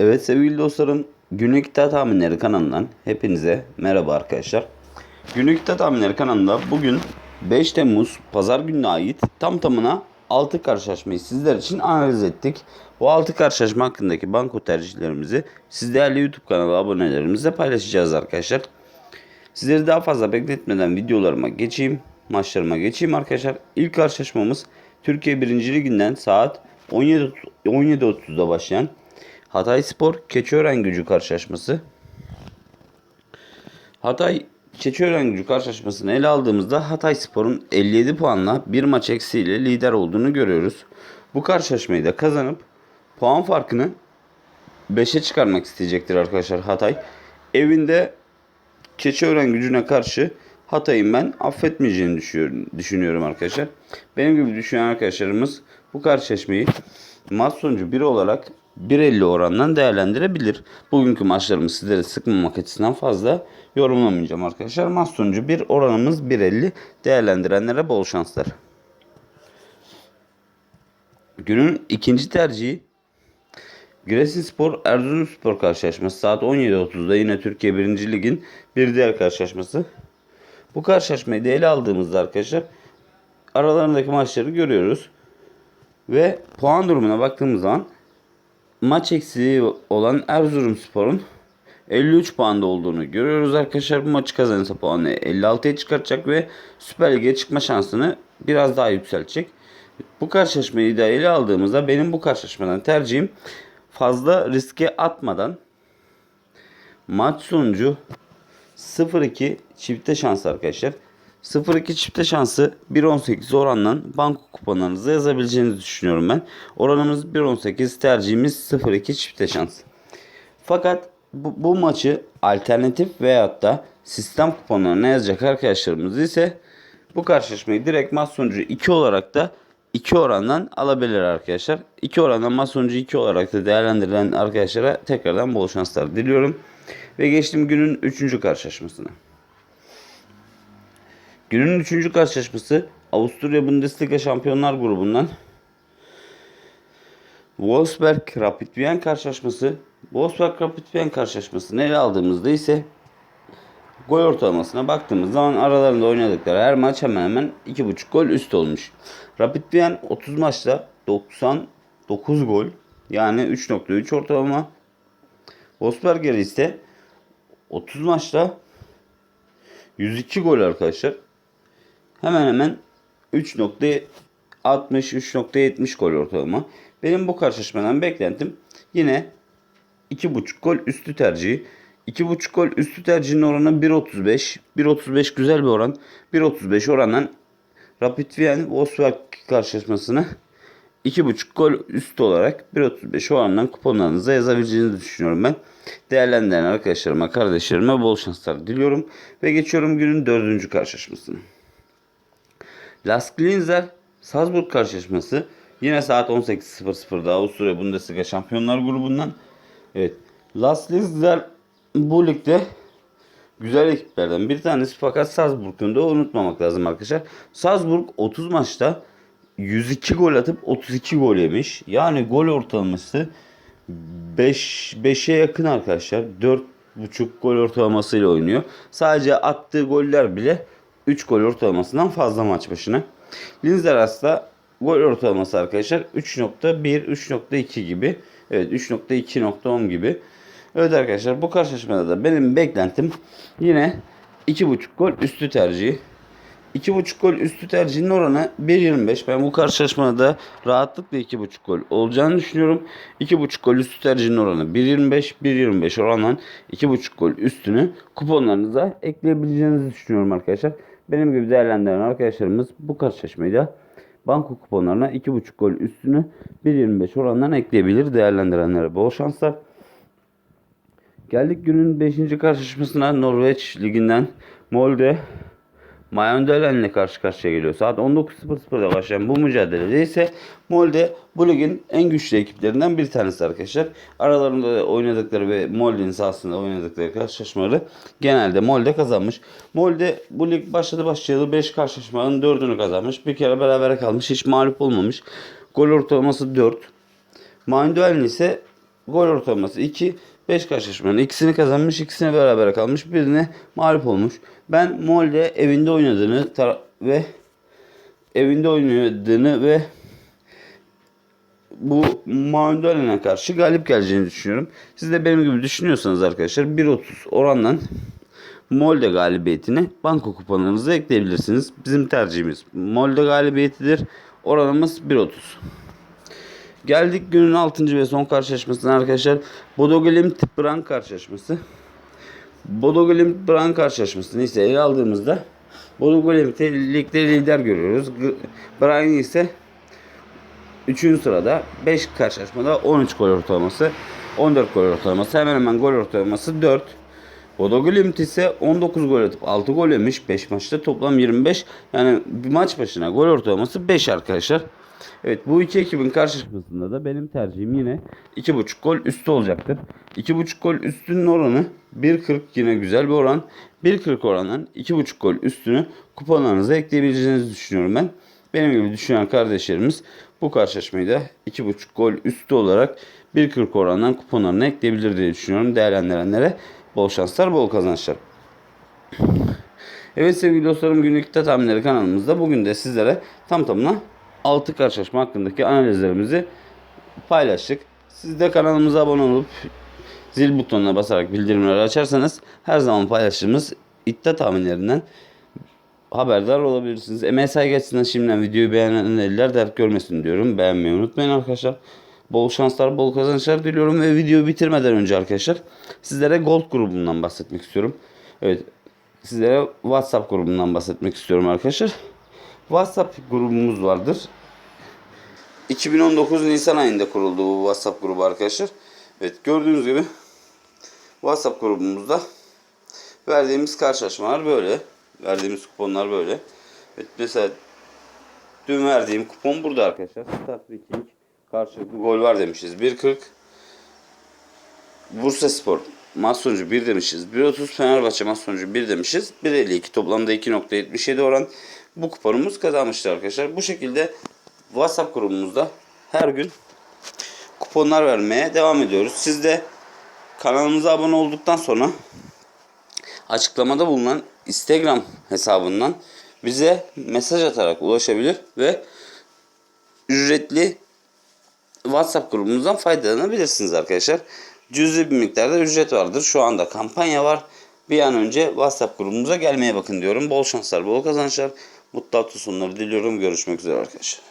Evet sevgili dostlarım Günlük İddia Tahminleri kanalından hepinize merhaba arkadaşlar. Günlük İddia Tahminleri kanalında bugün 5 Temmuz Pazar gününe ait tam tamına 6 karşılaşmayı sizler için analiz ettik. Bu 6 karşılaşma hakkındaki banko tercihlerimizi siz değerli YouTube kanalı abonelerimizle paylaşacağız arkadaşlar. Sizleri daha fazla bekletmeden videolarıma geçeyim, maçlarıma geçeyim arkadaşlar. İlk karşılaşmamız Türkiye 1. Liginden saat 17 17.30'da başlayan Hatay Spor Keçiören Gücü karşılaşması. Hatay Keçiören Gücü karşılaşmasını ele aldığımızda Hatay Spor'un 57 puanla bir maç eksiğiyle lider olduğunu görüyoruz. Bu karşılaşmayı da kazanıp puan farkını 5'e çıkarmak isteyecektir arkadaşlar Hatay. Evinde Keçiören gücüne karşı Hatay'ın ben affetmeyeceğini düşünüyorum, arkadaşlar. Benim gibi düşünen arkadaşlarımız bu karşılaşmayı maç sonucu 1 olarak 1.50 orandan değerlendirebilir. Bugünkü maçlarımı sizlere sıkmamak açısından fazla yorumlamayacağım arkadaşlar. Maç sonucu 1 oranımız 1.50 değerlendirenlere bol şanslar. Günün ikinci tercihi Giresunspor Erzurumspor karşılaşması saat 17.30'da yine Türkiye 1. Lig'in bir diğer karşılaşması. Bu karşılaşmayı da ele aldığımızda arkadaşlar aralarındaki maçları görüyoruz. Ve puan durumuna baktığımız zaman maç eksiği olan Erzurumspor'un 53 puanda olduğunu görüyoruz arkadaşlar. Bu maçı kazanırsa puanı 56'ya çıkartacak ve Süper Lig'e çıkma şansını biraz daha yükseltecek. Bu karşılaşmayı da ele aldığımızda benim bu karşılaşmadan tercihim fazla riske atmadan maç sonucu 0-2 çifte şans arkadaşlar. 0-2 çifte şansı 1.18 oranla banko kuponlarınıza yazabileceğinizi düşünüyorum ben. Oranımız 1.18 tercihimiz 0-2 çifte şans. Fakat bu, bu maçı alternatif veyahut da sistem kuponlarına yazacak arkadaşlarımız ise bu karşılaşmayı direkt maç sonucu 2 olarak da 2 orandan alabilir arkadaşlar. 2 orandan maç sonucu 2 olarak da değerlendirilen arkadaşlara tekrardan bol şanslar diliyorum. Ve geçtim günün 3. karşılaşmasına. Günün 3. karşılaşması Avusturya Bundesliga Şampiyonlar Grubu'ndan Wolfsberg Rapid Wien karşılaşması. Wolfsberg Rapid Wien karşılaşmasını ele aldığımızda ise gol ortalamasına baktığımız zaman aralarında oynadıkları her maç hemen hemen 2.5 gol üst olmuş. Rapid Wien 30 maçta 99 gol yani 3.3 ortalama. Wolfsberger ise 30 maçta 102 gol arkadaşlar. Hemen hemen 3.60 3.70 gol ortalama. Benim bu karşılaşmadan beklentim yine 2.5 gol üstü tercihi. 2.5 gol üstü tercihinin oranı 1.35. 1.35 güzel bir oran. 1.35 orandan Rapid Wien Wolfsburg karşılaşmasını 2.5 gol üstü olarak 1.35 orandan kuponlarınıza yazabileceğinizi düşünüyorum ben. Değerlendiren arkadaşlarıma, kardeşlerime bol şanslar diliyorum. Ve geçiyorum günün dördüncü karşılaşmasına. Las Glinzer Salzburg karşılaşması yine saat 18.00'da Avusturya Bundesliga Şampiyonlar Grubu'ndan. Evet. Las Glinzer bu ligde güzel ekiplerden bir tanesi fakat Salzburg'un da unutmamak lazım arkadaşlar. Salzburg 30 maçta 102 gol atıp 32 gol yemiş. Yani gol ortalaması 5 5'e yakın arkadaşlar. 4.5 gol ortalamasıyla oynuyor. Sadece attığı goller bile 3 gol ortalamasından fazla maç başına. Linzer aslında gol ortalaması arkadaşlar 3.1 3.2 gibi. Evet 3.2.10 gibi. Evet arkadaşlar bu karşılaşmada da benim beklentim yine 2.5 gol üstü tercihi. 2.5 gol üstü tercihinin oranı 1.25. Ben bu karşılaşmada da rahatlıkla 2.5 gol olacağını düşünüyorum. 2.5 gol üstü tercihinin oranı 1.25. 1.25 oranla 2.5 gol üstünü kuponlarınıza ekleyebileceğinizi düşünüyorum arkadaşlar. Benim gibi değerlendiren arkadaşlarımız bu karşılaşmayı da banko kuponlarına 2.5 gol üstünü 1.25 orandan ekleyebilir. Değerlendirenlere bol şanslar. Geldik günün 5. karşılaşmasına Norveç liginden Molde Mayondelen karşı karşıya geliyor. Saat 19.00'da başlayan bu mücadelede ise Molde bu ligin en güçlü ekiplerinden bir tanesi arkadaşlar. Aralarında da oynadıkları ve Molde'nin sahasında oynadıkları karşılaşmaları genelde Molde kazanmış. Molde bu lig başladı başlayalı 5 karşılaşmanın 4'ünü kazanmış. Bir kere beraber kalmış. Hiç mağlup olmamış. Gol ortalaması 4. Mayondelen ise gol ortalaması 2. 5 karşılaşmanın ikisini kazanmış, ikisine beraber kalmış, birine mağlup olmuş. Ben Molde evinde oynadığını ve evinde oynadığını ve bu Maundalen'e karşı galip geleceğini düşünüyorum. Siz de benim gibi düşünüyorsanız arkadaşlar 1.30 orandan Molde galibiyetini banko kuponlarınıza ekleyebilirsiniz. Bizim tercihimiz Molde galibiyetidir. Oranımız 1.30. Geldik günün 6. ve son karşılaşmasına arkadaşlar. Bodo Glimt Bran karşılaşması. Bodo Glimt Bran karşılaşmasını ise ele aldığımızda Bodo Glimt'i ligde lider görüyoruz. Bran'ı ise 3. sırada 5 karşılaşmada 13 gol ortalaması, 14 gol ortalaması, hemen hemen gol ortalaması 4. Bodo Glimt ise 19 gol atıp 6 gol yemiş. 5 maçta toplam 25. Yani bir maç başına gol ortalaması 5 arkadaşlar. Evet bu iki ekibin karşılaşmasında da benim tercihim yine 2.5 gol üstü olacaktır. 2.5 gol üstünün oranı 1.40 yine güzel bir oran. 1.40 orandan 2.5 gol üstünü kuponlarınıza ekleyebileceğinizi düşünüyorum ben. Benim gibi düşünen kardeşlerimiz bu karşılaşmayı da 2.5 gol üstü olarak 1.40 orandan kuponlarına ekleyebilir diye düşünüyorum. Değerlendirenlere bol şanslar, bol kazançlar. Evet sevgili dostlarım günlük tahminleri kanalımızda bugün de sizlere tam tamına 6 karşılaşma hakkındaki analizlerimizi paylaştık. Siz de kanalımıza abone olup zil butonuna basarak bildirimleri açarsanız her zaman paylaştığımız iddia tahminlerinden haberdar olabilirsiniz. Emeğe saygı açısından şimdiden videoyu beğenen eller dert görmesin diyorum. Beğenmeyi unutmayın arkadaşlar. Bol şanslar, bol kazançlar diliyorum ve videoyu bitirmeden önce arkadaşlar sizlere Gold grubundan bahsetmek istiyorum. Evet, sizlere WhatsApp grubundan bahsetmek istiyorum arkadaşlar. WhatsApp grubumuz vardır. 2019 Nisan ayında kuruldu bu WhatsApp grubu arkadaşlar. Evet gördüğünüz gibi WhatsApp grubumuzda verdiğimiz karşılaşmalar böyle. Verdiğimiz kuponlar böyle. Evet mesela dün verdiğim kupon burada arkadaşlar. Start Viking karşılıklı gol var demişiz. 1.40 Bursa Spor maç sonucu 1 demişiz. 1.30 Fenerbahçe maç sonucu 1 demişiz. 1.52 toplamda 2.77 oran bu kuponumuz kazanmıştır arkadaşlar. Bu şekilde WhatsApp grubumuzda her gün kuponlar vermeye devam ediyoruz. Siz de kanalımıza abone olduktan sonra açıklamada bulunan Instagram hesabından bize mesaj atarak ulaşabilir ve ücretli WhatsApp grubumuzdan faydalanabilirsiniz arkadaşlar. Cüzi bir miktarda ücret vardır. Şu anda kampanya var. Bir an önce WhatsApp grubumuza gelmeye bakın diyorum. Bol şanslar, bol kazançlar. Mutlu hafta sonları diliyorum. Görüşmek üzere arkadaşlar.